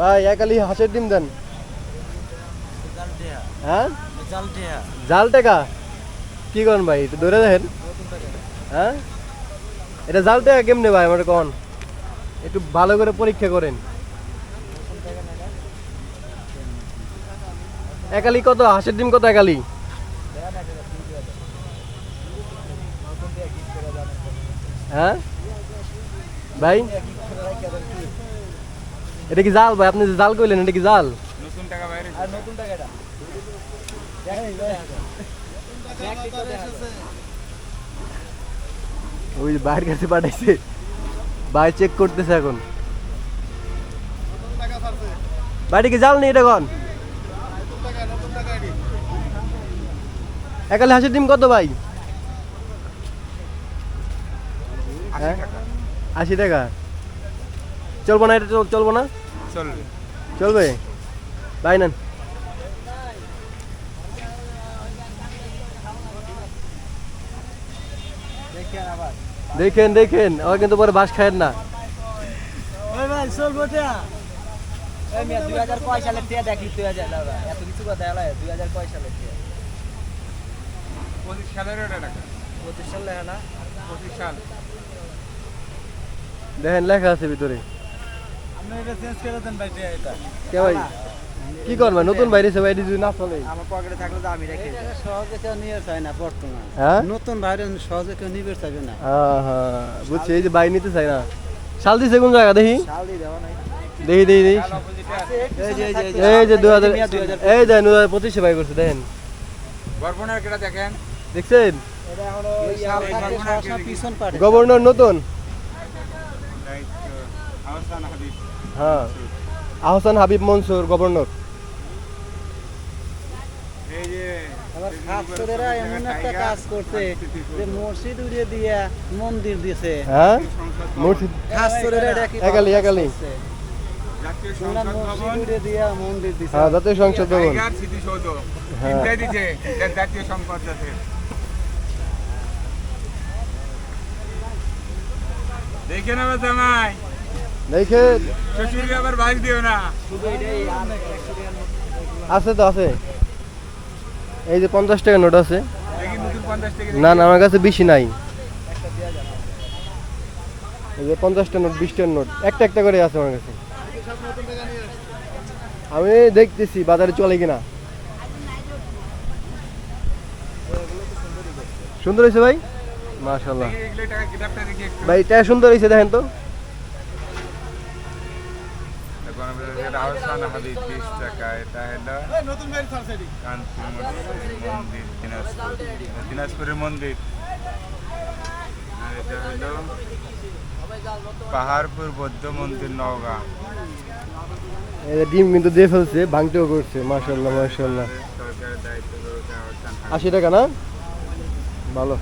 ভাই একালি হাঁসের ডিম দেন। হ্যাঁ? জাল টাকা? কি করেন ভাই, একটু ধরে দেখেন। হ্যাঁ? এটা জাল টাকা কেমনে ভাই, আমার কন? একটু ভালো করে পরীক্ষা করেন। একালি কত? হাঁসের ডিম কত একালি হ্যাঁ? ভাই? এটা কি জাল ভাই? আপনি যে জাল কইলেন এটা কি জাল? নতুন টাকা বাইরে ওই বাইরের কাছে পাঠাইছে। ভাই চেক করতেছে এখন। বাড়ি কি জাল নেই এটা কন একালে হাঁসের ডিম কত ভাই? হ্যাঁ? আশি টাকা? চলবো না এটা চল- চলবো না। চলবে। চলবে? ভাই নেন। দেখেন দেখেন আমার কিন্তু পরে বাস খায়েন না। দুই হাজার কয় সালের থেকে দেখলি দুই হাজার এত কিছু কথা দুই হাজার কয় সালের থেকে পঁচিশ সালের ওটা টাকা পঁচিশ সাল লেখা না? পঁচিশ সাল। দেখেন লেখা আছে ভিতরে। এটা চেঞ্জ করে দেন ভাই এটা। কে ভাই? কি নতুন বাইরে সে বাইরে যদি না চলে? আমার পকেটে থাকলে তো আমি রেখে সহজে কেউ নিয়ে চায় না বর্তমান। হ্যাঁ? নতুন বাইরে সহজে কেউ নিবে চাইবে না। হ্যাঁ হ্যাঁ। বুঝছি এই যে বাই নিতে চাই না। শাল দিছে কোন জায়গা? দেখি। শালি দেওয়া নাই। দেখি দেখি এই যে এই যে দু হাজার দুই এই যে দু হাজার পঁচিশে বাই করছে দেখেন। বরপনের কেটা দেখেন। দেখছেন? গভর্নর নতুন। দায়িত্ব আহসান হাবিব। হ্যাঁ। আহসান হাবিব মনসুর গভর্নর। আবার খাসরেরা এমন একটা কাজ করছে যে মসজিদ উড়িয়ে দিয়া মন্দির দিছে। হ্যাঁ? মূর্তি খাসরেরা এটা কি একালি, একালি। জাতীয় সংসদ ভবন। উড়িয়ে দিয়া মন্দির দিছে। হ্যাঁ জাতীয় সংসদ হ্যাঁ। দেখে নেবে জামাই। দেখে শ্বশুরকে আবার বাইক দিও না। আছে তো আছে। এই যে পঞ্চাশ টাকা নোট আছে। না না আমার কাছে বেশি নাই। এই যে পঞ্চাশটা নোট বিশটার নোট একটা একটা করে আছে আমার কাছে। আমি দেখতেছি বাজারে চলে কিনা। সুন্দর হয়েছে ভাই? মাশাল্লাহ ভাই এটা সুন্দর হয়েছে দেখেন তো। এখন এটা আহসান হাবিব বিশ টাকা এটা হলো কান্তি মন্দির দিনাজপুর। দিনাজপুরের মন্দির। এটা হলো পাহাড়পুর বৌদ্ধ মন্দির নওগাঁ। ডিম কিন্তু দিয়ে ফেলছে ভাঙতেও করছে আহসান হাবিব আশি টাকা না? ভালো।